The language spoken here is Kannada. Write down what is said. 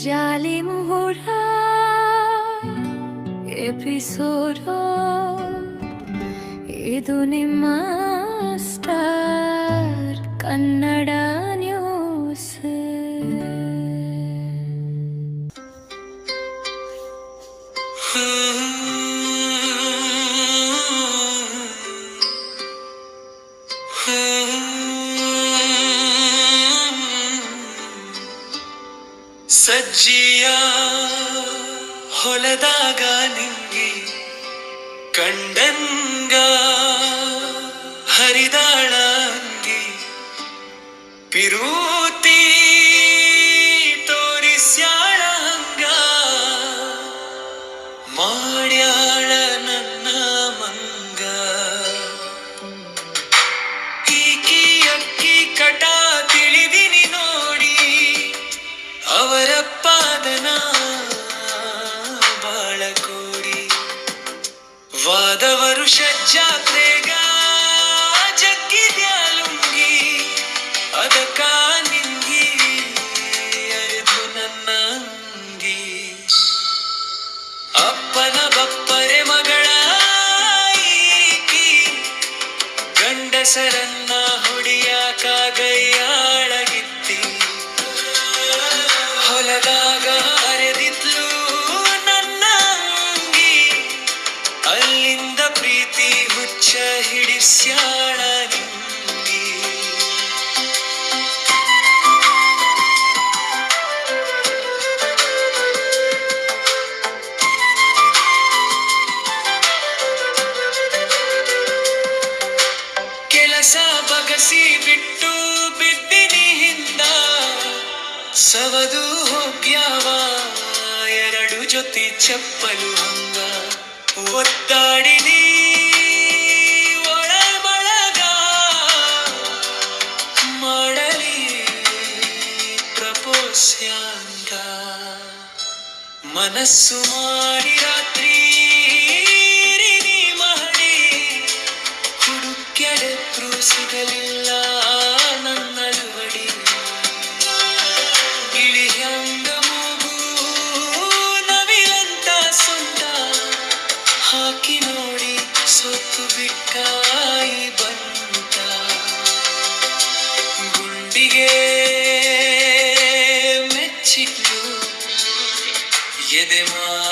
ಜಾಲಿ ಮುಹುರ ಎಪಿಸೋಡೋ ಇದು ನಿಮ್ಮ ಸ್ಟಾರ್ ಕನ್ನಡ ಸಜ್ಜಿಯ ಹೊಲದಾಗ ನಿಂಗಿ ಕಂಡಂಗ ಹರಿದಾಳ ಅಂಗಿ ಪಿರೂತಿ ವಾದ ಷಜ್ಜಾತ್ರೆಗ ಜಾತ್ರೆಗ ಜಗ್ಗಿದ್ಯಾಲುಂಗಿ ಅದಕ್ಕ ನಿಂಗಿ ಅರಿದು ನನ್ನ ಅಂಗಿ ಅಪ್ಪನ ಬಪ್ಪರೆ ಮಗಳ ಗಂಡಸರ ಸವದು ಹೋಗ್ಯಾವ ಎರಡು ಜೊತೆ ಚಪ್ಪಲು ಹಂಗ. ಒತ್ತಾಡಿನಿ ಒಳ ಬಳಗ ಮಾಡಲಿ ಪ್ರಪೋಸ್ಯಾಂಗ. ಮನಸ್ಸು ಮಾಡಿ ರಾತ್ರಿ ಸೊತ್ತು ಬಿಟ್ಟಾಯಿ ಬಂಟ ಗುಂಡಿಗೆ ಮೆಚ್ಚಿಟ್ಲು ಎದೆ ಮಾಲ